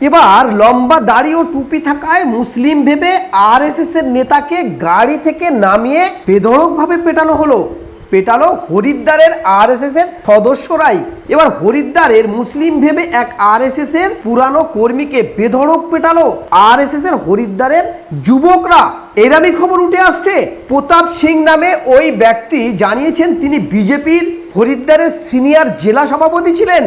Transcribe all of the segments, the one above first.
এবার লম্বা দাড়ি ও টুপি থাকায় মুসলিম ভেবে আর এর নেতাকে গাড়ি থেকে নামিয়ে বেধড়ক ভাবে পেটানো হলো। পেটালো হরিদ্বারের আর এর সদস্যরাই। এবার হরিদ্বারের মুসলিম ভেবে এক আরএসএস এর পুরানো কর্মীকে বেধড়ক পেটালো। আরএসএস এর হরিদ্বারের যুবকরা। এরামি খবর উঠে আসছে, প্রতাপ সিং নামে ওই ব্যক্তি জানিয়েছেন তিনি বিজেপির হরিদ্বারের সিনিয়র জেলা সভাপতি ছিলেন।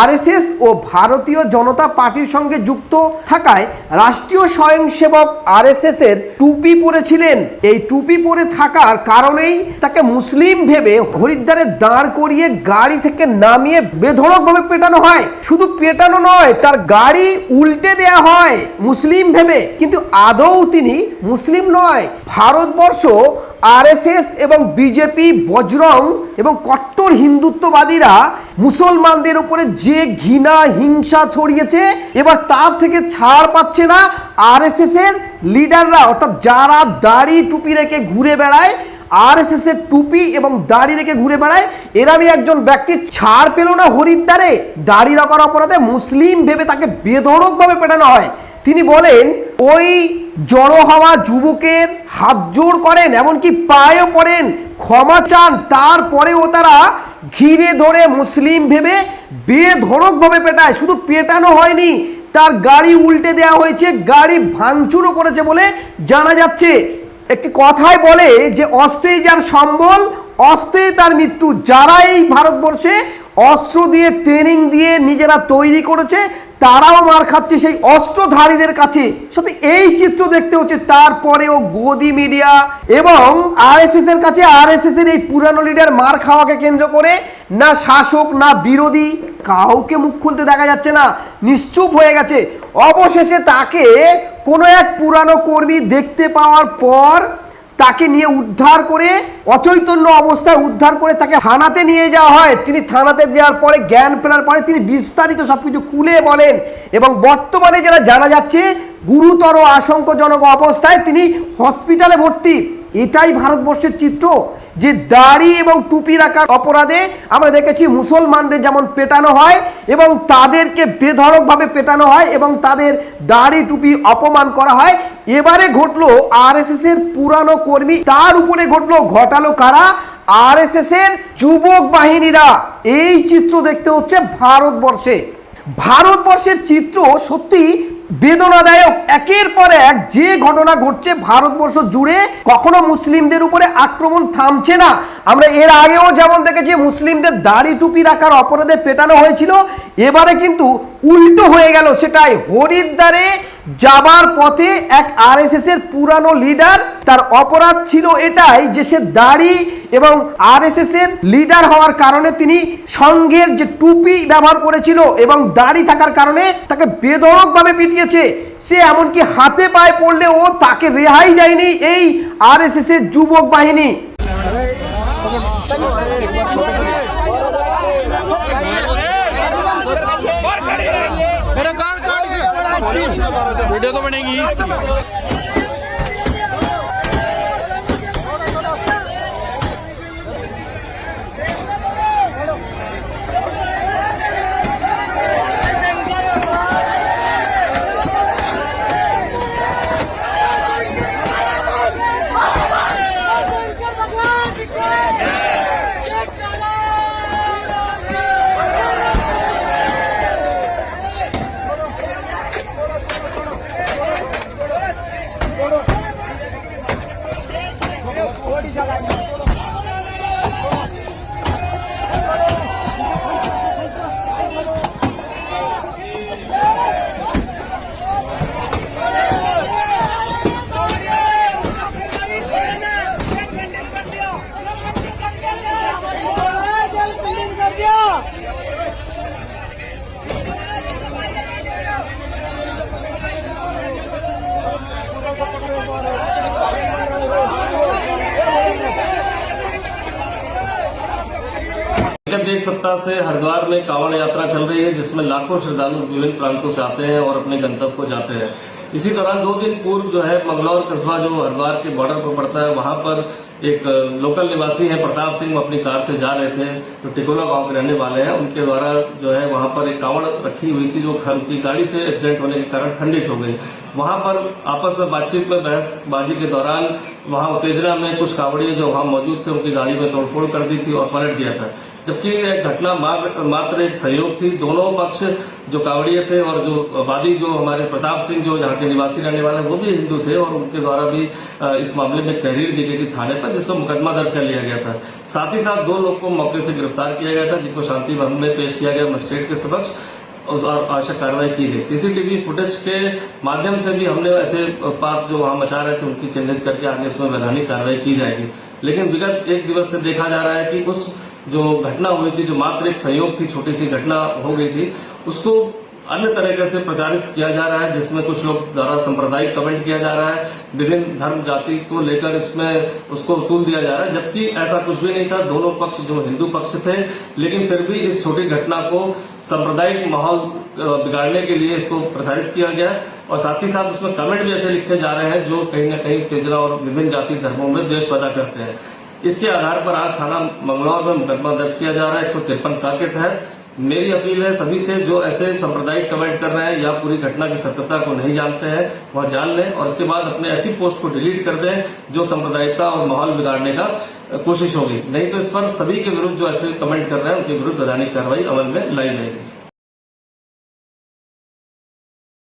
আরএসএস ও ভারতীয় জনতা পার্টির সঙ্গে যুক্ত থাকায় রাষ্ট্রীয় স্বয়ংসেবক আরএসএস এর টুপি পরেছিলেন এই টুপি পরে থাকার কারণেই তাকে মুসলিম ভেবে হরিদ্বারে দাঁড় করিয়ে গাড়ি থেকে নামিয়ে বেধড়কভাবে পেটানো হয়। শুধু পেটানো নয়, তার গাড়ি উল্টে দেয়া হয়, মুসলিম ভেবে। কিন্তু আদৌ তিনি মুসলিম নয়। ভারতবর্ষ, আরএসএস এবং বিজেপি, বজরং এবং কট্টর হিন্দুত্ববাদীরা মুসলমানদের উপরে যে ঘৃণা, হিংসা ছড়িয়েছে, এবার তার থেকে ছাড় পাচ্ছে না আরএসএস এর লিডাররা অর্থাৎ যারা দাড়ি টুপি রেখে ঘুরে বেড়ায় আরএসএস এর টুপি এবং দাড়ি রেখে ঘুরে বেড়ায়। এরামি একজন ব্যক্তি ছাড় পেল না হরিদ্বারে। দাড়ি রাখার অপরাধে মুসলিম ভেবে তাকে বেধড়কভাবে পেটানো হয়। তিনি বলেন, ওই জড়ো হওয়া যুবকের হাত জোড় করেন, এমনকি পায়েও পড়েন। ক্ষমা চান, তারপরেও তারা ঘিরে ধরে মুসলিম ভেবে বেধড়কভাবে পেটায়। শুধু পেটানো হয়নি, তার গাড়ি উল্টে দেওয়া হয়েছে, গাড়ি ভাঙচুরও করেছে বলে জানা যাচ্ছে। একটি কথায় বলে যে অস্ত্রেই যার সম্বল, অস্ত্রে তার মৃত্যু যারা এই ভারতবর্ষে অস্ত্র দিয়ে ট্রেনিং দিয়ে নিজেরা তৈরি করেছে, তারাও মার খাচ্ছে সেই অস্ত্রধারীদের কাছে। সত্যি, এই চিত্র দেখতে হচ্ছে তারপরেও গদি মিডিয়া এবং আরএসএস এর কাছে আরএসএস এর এই পুরানো লিডার মার খাওয়াকে কেন্দ্র করে না শাসক, না বিরোধী কাউকে মুখ খুলতে দেখা যাচ্ছে না, নিশ্চুপ হয়ে গেছে। অবশেষে তাকে কোনো এক পুরানো কর্মী দেখতে পাওয়ার পর তাকে নিয়ে উদ্ধার করে, অচৈতন্য অবস্থায় উদ্ধার করে তাকে থানাতে নিয়ে যাওয়া হয়। তিনি থানাতে যাওয়ার পরে, জ্ঞান ফেরার পরে তিনি বিস্তারিত সব কিছু খুলে বলেন এবং বর্তমানে যারা জানা যাচ্ছে, গুরুতর আশঙ্কাজনক অবস্থায় তিনি হসপিটালে ভর্তি। এটাই ভারতবর্ষের চিত্র। যে দাড়ি এবং টুপি রাখার অপরাধে আমরা দেখেছি মুসলমানদের যেমন পেটানো হয় এবং তাদেরকে বেধড়কভাবে পেটানো হয় এবং তাদের দাড়ি, টুপি অপমান করা হয়। এবারে ঘটলো আরএসএস এর পুরানো কর্মী, তার উপরে ঘটলো, ঘটালো কারা? আরএসএস এর যুবক বাহিনীরা। এই চিত্র দেখতে হচ্ছে ভারতবর্ষে। ভারতবর্ষের চিত্র সত্যি বেদনাদায়ক। একের পর এক যে ঘটনা ঘটছে ভারতবর্ষ জুড়ে, কখনো মুসলিমদের উপরে আক্রমণ থামছে না। আমরা এর আগেও যেমন দেখেছি, মুসলিমদের দাড়ি টুপি রাখার অপরাধে পেটানো হয়েছিল, এবারে কিন্তু উল্টো হয়ে গেল সেটাই হরিদ্বারে যাবার পথে এক আরএসএস এর পুরানো লিডার তার অপরাধ ছিল এটাই যে সে দাড়ি এবং আরএসএস এর লিডার হওয়ার কারণে তিনি সঙ্গের যে টুপি ব্যবহার করেছিল এবং দাড়ি থাকার কারণে তাকে বেধড়কভাবে পিটিয়েছে সে এমনকি হাতে পায়ে পড়লে ও তাকে রেহাই দেয়নি এই আরএসএস এর যুবক বাহিনী ਵੀਡੀਓ ਤਾਂ ਬਣੇਗੀ। विगत एक सप्ताह से हरिद्वार में कांवड़ यात्रा चल रही है, जिसमें लाखों श्रद्धालु विभिन्न प्रांतों से आते हैं और अपने गंतव्य को जाते हैं। इसी दौरान दो दिन पूर्व जो है मंगलौर कस्बा, जो हरिद्वार के बॉर्डर पर पड़ता है, वहाँ पर एक लोकल निवासी है प्रताप सिंह अपनी कार से जा रहे थे, जो टिकोला गाँव के रहने वाले हैं। उनके द्वारा जो है वहाँ पर एक कावड़ रखी हुई थी, जो उनकी गाड़ी से एक्सीडेंट होने के कारण खंडित हो गई। वहाँ पर आपस में बातचीत में बहसबाजी के दौरान वहाँ उत्तेजना में कुछ कावड़िए जो वहाँ मौजूद थे, उनकी गाड़ी में तोड़फोड़ कर दी थी और पलट दिया था। जबकि यह घटना मात्र एक सहयोग थी। दोनों पक्ष जो कावड़िए थे और जो वादी जो हमारे प्रताप सिंह जो यहाँ के निवासी रहने वाले वो भी हिंदू थे और उनके द्वारा भी इस मामले में तहरीर दी गई थी थाने पर जिसपर मुकदमा दर्ज कर लिया गया था। साथ ही साथ दो लोग को मौके से गिरफ़्तार किया गया था, जिनको शांति भवन में पेश किया गया, मजिस्ट्रेट के समक्ष। आवश्यक कार्रवाई की गई। सीसीटीवी फुटेज के माध्यम से भी हमने ऐसे पाप जो वहाँ मचा रहे थे, उनकी चिन्हित करके आगे उसमें वैधानिक कार्रवाई की जाएगी। लेकिन विगत एक दिवस से देखा जा रहा है कि उस जो घटना हुई थी, जो मात्र एक सहयोग थी, छोटी सी घटना हो गई थी, उसको अन्य तरीके से प्रचारित किया जा रहा है, जिसमें कुछ लोग द्वारा सांप्रदायिक कमेंट किया जा रहा है, विभिन्न धर्म, जाति को लेकर इसमें उसको तूल दिया जा रहा है, जबकि ऐसा कुछ भी नहीं था। दोनों पक्ष जो हिंदू पक्ष थे, लेकिन फिर भी इस छोटी घटना को सांप्रदायिक माहौल बिगाड़ने के लिए इसको प्रसारित किया गया और साथ ही साथ उसमें कमेंट भी ऐसे लिखे जा रहे हैं, जो कहीं ना कहीं तेजरा और विभिन्न जाति धर्मों में द्वेष पैदा करते हैं। इसके आधार पर आज थाना मंगलौर में मुकदमा दर्ज किया जा रहा है, एक सौ तिरपन का के तहत। मेरी अपील है, सभी से जो ऐसे सांप्रदायिक कमेंट कर रहे हैं या पूरी घटना की सत्यता को नहीं जानते हैं, वह जान लें और इसके बाद अपने ऐसी पोस्ट को डिलीट कर दें जो सांप्रदायिकता और माहौल बिगाड़ने का कोशिश होगी। नहीं तो इस पर सभी के विरुद्ध जो ऐसे कमेंट कर रहे हैं, उनके विरुद्ध वैधानिक कार्रवाई अमल में लाई जाएगी।